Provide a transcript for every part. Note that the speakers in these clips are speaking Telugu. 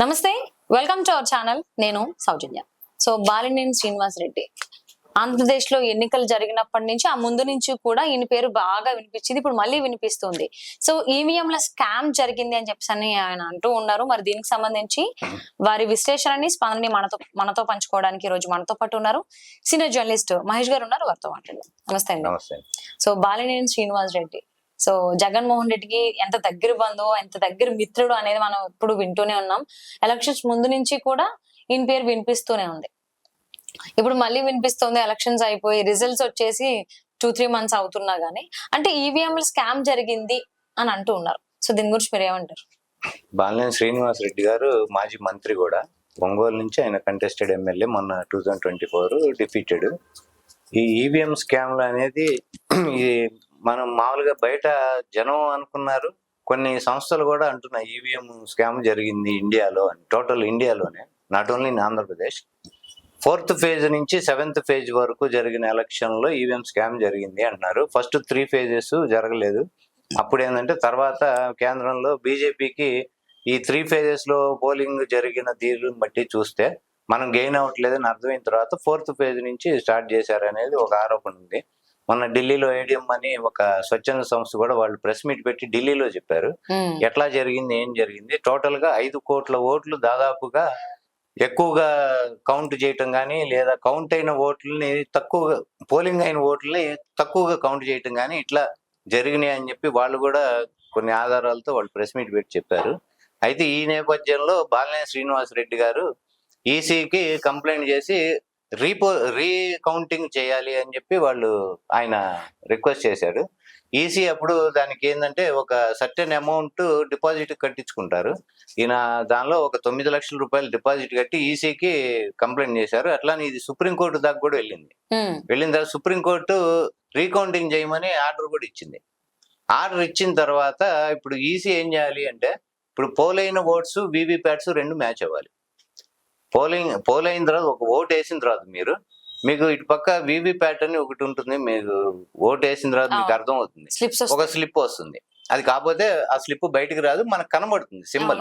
నమస్తే వెల్కమ్ టు అవర్ ఛానల్ నేను సౌజన్య. సో బాలినేని శ్రీనివాస్ రెడ్డి. ఆంధ్రప్రదేశ్లో ఎన్నికలు జరిగినప్పటి నుంచి ఆ ముందు నుంచి కూడా ఈయన పేరు బాగా వినిపించింది ఇప్పుడు మళ్ళీ వినిపిస్తుంది. సో ఈవీఎంల స్కామ్ జరిగింది అని చెప్పేసి అని ఆయన అంటూ ఉన్నారు. మరి దీనికి సంబంధించి వారి విశ్లేషణని స్పందనని మనతో మనతో పంచుకోవడానికి ఈ రోజు మనతో పాటు ఉన్నారు. సీనియర్ జర్నలిస్ట్ మహేష్ గారు ఉన్నారు. వారితో మాట్లాడదాం. నమస్తే అండి. నమస్తే. సో బాలినేని శ్రీనివాస్ రెడ్డి. సో జగన్మోహన్ రెడ్డికి ఎంత దగ్గర బంధువు ఎంత దగ్గర మిత్రుడు అనేది మనం ఇప్పుడు వింటూనే ఉన్నాం. ఎలక్షన్స్ ముందు నుంచి కూడా ఈయన పేరు వినిపిస్తూనే ఉంది. ఇప్పుడు మళ్ళీ వినిపిస్తుంది ఎలక్షన్స్ అయిపోయి రిజల్ట్స్ వచ్చేసి టూ త్రీ మంత్స్ అవుతున్నా గానీ అంటే ఈవీఎం స్కామ్ జరిగింది అని అంటూ ఉన్నారు. సో దీని గురించి మీరు ఏమంటారు? బాలినేని శ్రీనివాస్ రెడ్డి గారు మాజీ మంత్రి కూడా. ఒంగోలు నుంచి ఆయన కంటెస్టెడ్ ఎమ్మెల్యే మొన్న two thousand twenty four defeated ఈ ఈవీఎం స్కామ్లు అనేది ఈ మనం మామూలుగా బయట జనం అనుకున్నారు. కొన్ని సంస్థలు కూడా అంటున్నాయి ఈవీఎం స్కామ్ జరిగింది ఇండియాలో అని టోటల్ ఇండియాలోనే not only in Andhra Pradesh. Fourth phase నుంచి సెవెంత్ ఫేజ్ వరకు జరిగిన ఎలక్షన్లో ఈవీఎం స్కామ్ జరిగింది అంటున్నారు. ఫస్ట్ త్రీ ఫేజెస్ జరగలేదు. అప్పుడు ఏంటంటే తర్వాత కేంద్రంలో బీజేపీకి ఈ త్రీ ఫేజెస్లో పోలింగ్ జరిగిన తీరుని బట్టి చూస్తే మనం గెయిన్ అవ్వట్లేదని అర్థమైన తర్వాత ఫోర్త్ ఫేజ్ నుంచి స్టార్ట్ చేశారనేది ఒక ఆరోపణ ఉంది. మొన్న ఢిల్లీలో ఏడిఎం అని ఒక స్వచ్ఛంద సంస్థ కూడా వాళ్ళు ప్రెస్ మీట్ పెట్టి ఢిల్లీలో చెప్పారు. ఎట్లా జరిగింది ఏం జరిగింది? టోటల్గా ఐదు కోట్ల ఓట్లు దాదాపుగా ఎక్కువగా కౌంట్ చేయటం కానీ లేదా కౌంట్ అయిన ఓట్లని తక్కువగా పోలింగ్ అయిన ఓట్లని తక్కువగా కౌంట్ చేయటం కానీ ఇట్లా జరిగినాయి అని చెప్పి వాళ్ళు కూడా కొన్ని ఆధారాలతో వాళ్ళు ప్రెస్ మీట్ పెట్టి చెప్పారు. అయితే ఈ నేపథ్యంలో బాలినేని శ్రీనివాస్ రెడ్డి గారు ఈసీకి కంప్లైంట్ చేసి రీపో రీకౌంటింగ్ చేయాలి అని చెప్పి వాళ్ళు ఆయన రిక్వెస్ట్ చేశాడు ఈసీ అప్పుడు దానికి ఏంటంటే ఒక సర్టెన్ అమౌంట్ డిపాజిట్ కట్టించుకుంటారు. ఈయన దానిలో ఒక తొమ్మిది లక్షల రూపాయలు డిపాజిట్ కట్టి ఈసీకి కంప్లైంట్ చేశారు. అట్లానే ఇది సుప్రీంకోర్టు దాకా కూడా వెళ్ళింది. వెళ్ళిన తర్వాత సుప్రీంకోర్టు రీకౌంటింగ్ చేయమని ఆర్డర్ కూడా ఇచ్చింది. ఆర్డర్ ఇచ్చిన తర్వాత ఇప్పుడు ఈసీ ఏం చేయాలి అంటే ఇప్పుడు పోలైన ఓట్స్ వీవీప్యాట్స్ రెండు మ్యాచ్ అవ్వాలి. పోలింగ్ పోల్ అయిన తర్వాత ఒక ఓట్ వేసిన తర్వాత మీరు మీకు ఇటు పక్క వీవీప్యాట్ అని ఒకటి ఉంటుంది మీకు ఓట్ వేసిన తర్వాత మీకు. అర్థం అవుతుంది ఒక. స్లిప్ వస్తుంది అది కాకపోతే ఆ స్లిప్ బయటకు రాదు మనకు కనబడుతుంది సింబల్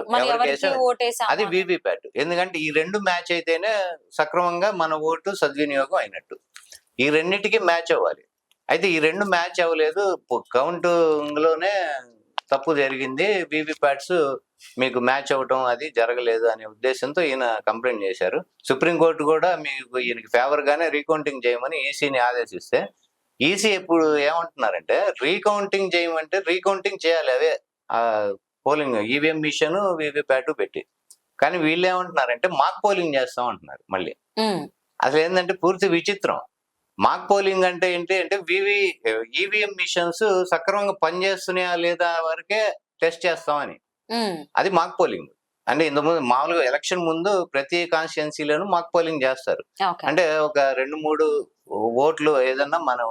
అది అని. వీవీప్యాట్ ఎందుకంటే ఈ రెండు మ్యాచ్ అయితేనే సక్రమంగా మన ఓటు సద్వినియోగం అయినట్టు ఈ రెండింటికి మ్యాచ్ అవ్వాలి అయితే ఈ రెండు మ్యాచ్ అవ్వలేదు కౌంటింగ్లోనే తప్పు జరిగింది. వీవీప్యాట్స్ మీకు మ్యాచ్ అవ్వటం అది జరగలేదు అనే ఉద్దేశంతో ఈయన కంప్లైంట్ చేశారు. సుప్రీంకోర్టు కూడా మీకు ఈయనకి ఫేవర్ గానే రీకౌంటింగ్ చేయమని ఈసీని ఆదేశిస్తే ఈసీ ఇప్పుడు ఏమంటున్నారంటే రీకౌంటింగ్ చేయమంటే రీకౌంటింగ్ చేయాలి అవే. ఆ పోలింగ్ ఈవీఎం మిషన్ వీవీప్యాట్ పెట్టి. కానీ వీళ్ళు ఏమంటున్నారంటే మాక్ పోలింగ్ చేస్తాం అంటున్నారు మళ్ళీ. అసలు ఏంటంటే పూర్తి విచిత్రం. మాక్ పోలింగ్ అంటే ఏంటి అంటే వివి ఈవీఎం మిషన్స్ సక్రమంగా పనిచేస్తున్నాయా లేదా వరకే టెస్ట్ చేస్తామని. అది మాక్ పోలింగ్. అంటే ఇంతకుముందు మామూలుగా ఎలక్షన్ ముందు ప్రతి కాన్స్టిట్యున్సీలోనూ మాక్ పోలింగ్ చేస్తారు. అంటే ఒక రెండు మూడు ఓట్లు ఏదన్నా మనం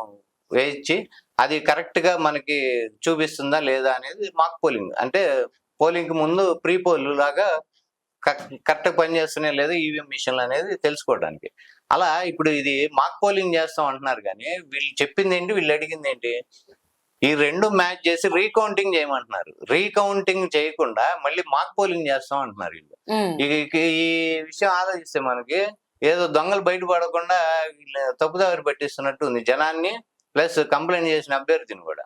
వేయించి అది కరెక్ట్గా మనకి చూపిస్తుందా లేదా అనేది మాక్ పోలింగ్. అంటే పోలింగ్కి ముందు ప్రీ పోల్ లాగా కరెక్ట్ పనిచేస్తున్నాయి లేదా ఈవీఎం మిషన్లు అనేది తెలుసుకోవడానికి. అలా ఇప్పుడు ఇది మాక్ పోలింగ్ చేస్తాం అంటున్నారు కానీ వీళ్ళు చెప్పింది ఏంటి వీళ్ళు అడిగింది ఏంటి? ఈ రెండు మ్యాచ్ చేసి రీకౌంటింగ్ చేయమంటున్నారు. రీకౌంటింగ్ చేయకుండా మళ్ళీ మాక్ పోలింగ్ చేస్తాం అంటున్నారు వీళ్ళు. ఈ విషయం ఆలోచిస్తే మనకి ఏదో దొంగలు బయటపడకుండా వీళ్ళు తప్పుదారి పట్టిస్తున్నట్టు ఉంది. జనాన్ని ప్లస్ కంప్లైంట్ చేసిన అభ్యర్థిని కూడా.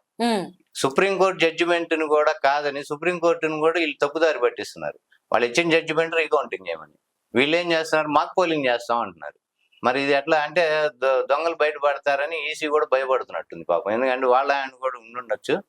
సుప్రీంకోర్టు జడ్జిమెంట్ని కూడా కాదని సుప్రీంకోర్టుని కూడా వీళ్ళు తప్పుదారి పట్టిస్తున్నారు. వాళ్ళు ఇచ్చిన జడ్జిమెంట్ రీకౌంటింగ్ చేయమని. వీళ్ళు ఏం చేస్తున్నారు? మాక్ పోలింగ్ చేస్తాం అంటున్నారు. మరి ఇది ఎట్లా అంటే దొ- దొంగలు బయటపడతారని ఈసీ కూడా భయపడుతున్నట్టుంది పాపం. ఎందుకంటే వాళ్ళ ఆయన కూడా ఉండుండొచ్చు.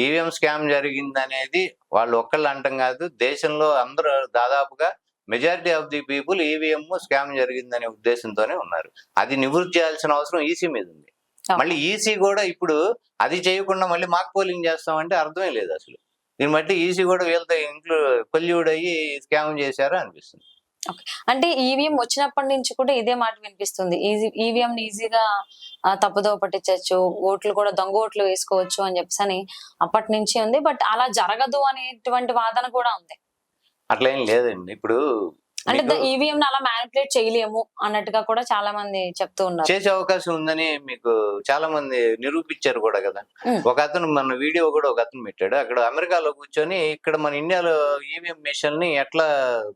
ఈవీఎం స్కామ్ జరిగింది అనేది వాళ్ళు ఒక్కళ్ళు అంటం కాదు. దేశంలో అందరూ దాదాపుగా majority of the people EVM scam జరిగిందనే ఉద్దేశంతోనే ఉన్నారు. అది నివృత్తి చేయాల్సిన అవసరం ఈసీ మీద ఉంది. మళ్ళీ ఈసీ కూడా ఇప్పుడు అది చేయకుండా మళ్ళీ మాక్ పోలింగ్ చేస్తామంటే అర్థమే లేదు అసలు. దీన్ని బట్టి ఈసీ కూడా వీళ్ళతో ఇంక్లూ కొల్యూడ్ అయ్యి స్కామ్ చేశారు అనిపిస్తుంది. అంటే ఈవీఎం వచ్చినప్పటి నుంచి కూడా ఇదే మాట వినిపిస్తుంది. ఈజీ ఈవీఎం ఈజీగా తప్పుదోవ పట్టించవచ్చు ఓట్లు కూడా దొంగ ఓట్లు వేసుకోవచ్చు అని చెప్పేసి అని అప్పటి నుంచి ఉంది. బట్ అలా జరగదు అనేటువంటి వాదన కూడా ఉంది. అట్లా ఏం లేదండి. ఇప్పుడు అంటే ఈవీఎం అలా మ్యానిపులేట్ చేయలేము అన్నట్టుగా కూడా చాలా మంది చెప్తూ ఉన్నారు. చేసే అవకాశం ఉందని మీకు చాలా మంది నిరూపించారు కూడా కదా. ఒక అతను మన వీడియో కూడా ఒక అతను పెట్టాడు. అక్కడ అమెరికాలో కూర్చొని ఇక్కడ మన ఇండియాలో ఈవీఎం మిషన్ని ఎట్లా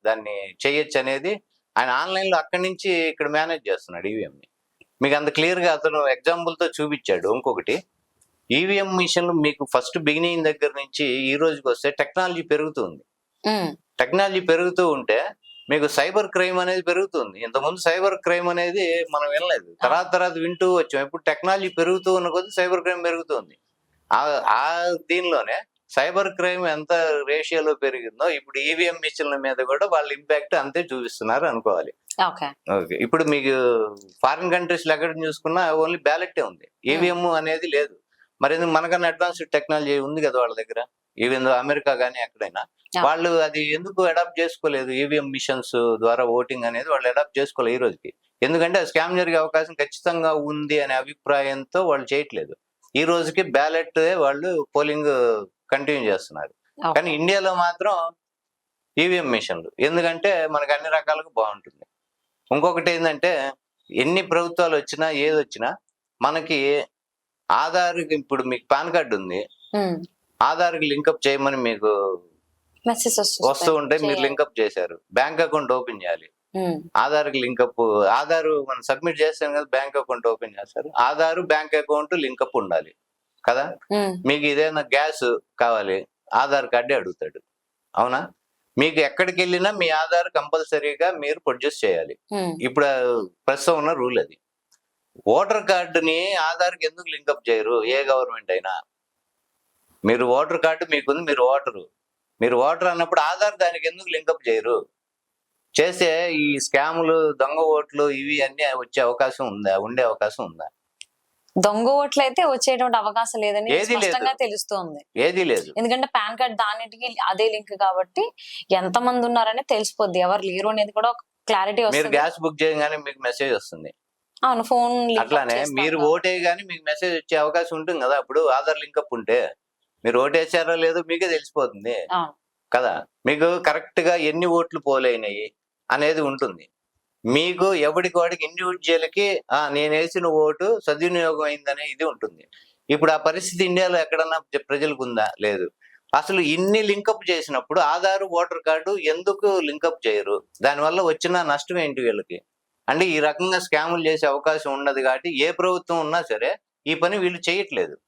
దాన్ని చేయొచ్చు అనేది ఆయన ఆన్లైన్లో అక్కడి నుంచి ఇక్కడ మేనేజ్ చేస్తున్నాడు ఈవీఎం ని మీకు అంత క్లియర్గా అతను ఎగ్జాంపుల్తో చూపించాడు. ఇంకొకటి ఈవీఎం మిషన్లు మీకు ఫస్ట్ బిగినింగ్ దగ్గర నుంచి ఈ రోజుకి వస్తే టెక్నాలజీ పెరుగుతుంది. టెక్నాలజీ పెరుగుతూ ఉంటే మీకు సైబర్ క్రైమ్ అనేది పెరుగుతుంది. ఇంతకుముందు సైబర్ క్రైమ్ అనేది మనం వినలేదు. తర్వాత తర్వాత వింటూ వచ్చాం. ఇప్పుడు టెక్నాలజీ పెరుగుతూ ఉన్న కొద్దీ సైబర్ క్రైమ్ పెరుగుతుంది. ఆ ఆ దీనిలోనే సైబర్ క్రైమ్ ఎంత రేషియోలో పెరిగిందో ఇప్పుడు ఈవీఎం మిషన్ల మీద కూడా వాళ్ళ ఇంపాక్ట్ అంతే చూపిస్తున్నారు అనుకోవాలి. ఓకే. ఇప్పుడు మీకు ఫారిన్ కంట్రీస్లో ఎక్కడ చూసుకున్నా ఓన్లీ బ్యాలెట్ ఉంది. ఈవీఎం అనేది లేదు. మరి ఎందుకు మనకన్నా అడ్వాన్స్డ్ టెక్నాలజీ ఉంది కదా వాళ్ళ దగ్గర? ఈవెన్ అమెరికా కానీ ఎక్కడైనా. వాళ్ళు అది ఎందుకు అడాప్ట్ చేసుకోలేదు? ఈవీఎం మిషన్స్ ద్వారా ఓటింగ్ అనేది వాళ్ళు అడాప్ట్ చేసుకోలేదు ఈ రోజుకి. ఎందుకంటే స్కామ్ జరిగే అవకాశం ఖచ్చితంగా ఉంది అనే అభిప్రాయంతో వాళ్ళు చేయట్లేదు. ఈ రోజుకి బ్యాలెట్ వాళ్ళు పోలింగ్ కంటిన్యూ చేస్తున్నారు. కానీ ఇండియాలో మాత్రం ఈవీఎం మిషన్లు. ఎందుకంటే మనకు అన్ని రకాలుగా బాగుంటుంది. ఇంకొకటి ఏంటంటే ఎన్ని ప్రభుత్వాలు వచ్చినా ఏది వచ్చినా మనకి ఆధార్కి ఇప్పుడు మీకు పాన్ కార్డు ఉంది. ఆధార్కి లింకప్ చేయమని మీకు వస్తూ ఉంటే మీరు లింకప్ చేశారు. బ్యాంక్ అకౌంట్ ఓపెన్ చేయాలి. ఆధార్కి లింకప్ ఆధార్ మనం సబ్మిట్ చేస్తాం కదా బ్యాంక్ అకౌంట్ ఓపెన్ చేస్తారు. ఆధార్ బ్యాంక్ అకౌంట్ లింకప్ ఉండాలి. కదా? మీకు ఏదైనా గ్యాస్ కావాలి ఆధార్ కార్డే అడుగుతాడు. అవునా? మీకు ఎక్కడికి వెళ్ళినా మీ ఆధార్ కంపల్సరీగా మీరు ప్రొడ్యూస్ చేయాలి. ఇప్పుడు ప్రస్తుతం ఉన్న రూల్ అది. ఓటర్ కార్డుని ఆధార్కి ఎందుకు లింకప్ చేయరు? ఏ గవర్నమెంట్ అయినా. మీరు ఓటర్ కార్డు మీకుంది మీరు ఓటరు. మీరు ఓటర్ అన్నప్పుడు ఆధార్ దానికి ఎందుకు లింకప్ చేయరు? చేస్తే ఈ స్కాములు దొంగ ఓట్లు ఇవి అన్ని వచ్చే అవకాశం ఉందా? ఉండే అవకాశం ఉందా? దొంగ ఓట్లు అయితే వచ్చేటువంటి అవకాశం లేదని. స్పష్టంగా తెలుస్తోంది. ఏదీ లేదు. ఎందుకంటే పాన్ కార్డ్ దానిటికి అదే లింక్ కాబట్టి ఎంత మంది ఉన్నారని తెలిసిపోద్ది. ఎవరు లేరు అనేది కూడా ఒక క్లారిటీ మీరు వస్తుంది. గ్యాస్ బుక్ చేయగానే మీకు మెసేజ్ వస్తుంది. అవును ఫోన్ అట్లానే మీరు ఓటే గానీ మీకు మెసేజ్ వచ్చే అవకాశం ఉంటుంది కదా. అప్పుడు ఆధార్ లింకప్ ఉంటే మీరు ఓటేసారో లేదో మీకే తెలిసిపోతుంది. కదా? మీకు కరెక్ట్గా ఎన్ని ఓట్లు పోలైనాయి అనేది ఉంటుంది. మీకు ఎవరికి వాడికి ఇండివిజువల్కి ఆ నేను వేసిన ఓటు సద్వినియోగం అయిందనే ఇది ఉంటుంది. ఇప్పుడు ఆ పరిస్థితి ఇండియాలో ఎక్కడన్నా ప్ర- ప్రజలకు ఉందా లేదు. అసలు ఇన్ని లింకప్ చేసినప్పుడు ఆధార్ ఓటర్ కార్డు ఎందుకు లింకప్ చేయరు? దానివల్ల వచ్చిన నష్టం ఏంటి వీళ్ళకి? అంటే ఈ రకంగా స్కాములు చేసే అవకాశం ఉండదు కాబట్టి ఏ ప్రభుత్వం ఉన్నా సరే ఈ పని వీళ్ళు చేయట్లేదు.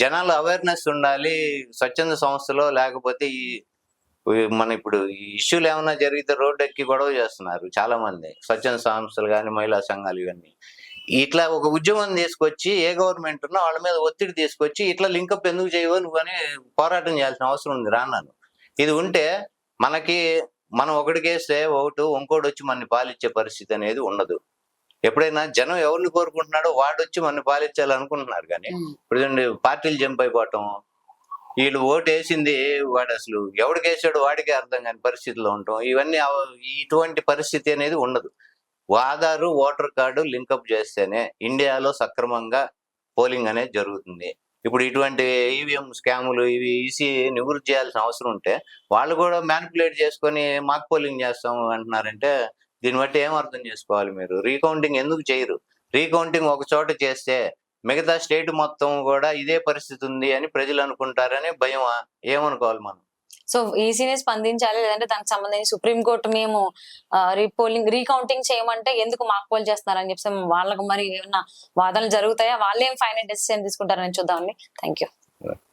జనాలు అవేర్నెస్ ఉండాలి స్వచ్ఛంద సంస్థలో లేకపోతే ఈ మన ఇప్పుడు ఈ ఇష్యూలు ఏమైనా జరిగితే రోడ్డు ఎక్కి గొడవ చేస్తున్నారు చాలా మంది స్వచ్ఛంద సంస్థలు కానీ మహిళా సంఘాలు ఇవన్నీ. ఇట్లా ఒక ఉద్యమం తీసుకొచ్చి ఏ గవర్నమెంట్ ఉన్నా వాళ్ళ మీద ఒత్తిడి తీసుకొచ్చి ఇట్లా లింకప్ ఎందుకు చేయవు నువ్వు అని పోరాటం చేయాల్సిన అవసరం ఉంది రాన్నాను. ఇది ఉంటే మనకి మనం ఒకటికేస్తే ఒకటి ఇంకోటి వచ్చి మనని పాలిచ్చే పరిస్థితి అనేది ఉండదు. ఎప్పుడైనా జనం ఎవరిని కోరుకుంటున్నాడో వాడు వచ్చి మనని పాలించాలనుకుంటున్నారు కానీ ఇప్పుడు పార్టీలు జంప్ అయిపోవటం వీళ్ళు ఓటు వేసింది వాడు అసలు ఎవడికి వేసాడు వాడికే అర్థం కాని పరిస్థితిలో ఉండటం ఇవన్నీ ఇటువంటి పరిస్థితి అనేది ఉండదు. ఆధారు ఓటర్ కార్డు లింకప్ చేస్తేనే ఇండియాలో సక్రమంగా పోలింగ్ అనేది జరుగుతుంది. ఇప్పుడు ఇటువంటి ఈవీఎం స్కాములు ఇవి ఈసీ నివృత్తి చేయాల్సిన అవసరం ఉంటే వాళ్ళు కూడా మ్యానిపులేట్ చేసుకొని మాక్ పోలింగ్ చేస్తాం అంటున్నారంటే దీన్ని బట్టి ఏం అర్థం చేసుకోవాలి మీరు? రీకౌంటింగ్ ఎందుకు చేయరు? రీకౌంటింగ్ ఒక చోట చేస్తే మిగతా స్టేట్ మొత్తం కూడా ఇదే పరిస్థితి ఉంది అని ప్రజలు అనుకుంటారని భయం ఏమనుకోవాలి మనం? సో ఈసీనే స్పందించాలి లేదంటే దానికి సంబంధించి సుప్రీం కోర్టు మేము రీపోలింగ్ రీకౌంటింగ్ చేయమంటే ఎందుకు మాక్ పోల్ చేస్తున్నారని చెప్పి వాళ్ళకి మరి ఏమన్నా వాదనలు జరుగుతాయా? వాళ్ళేం ఫైనల్ డెసిషన్ తీసుకుంటారని చూద్దామండి. Thank you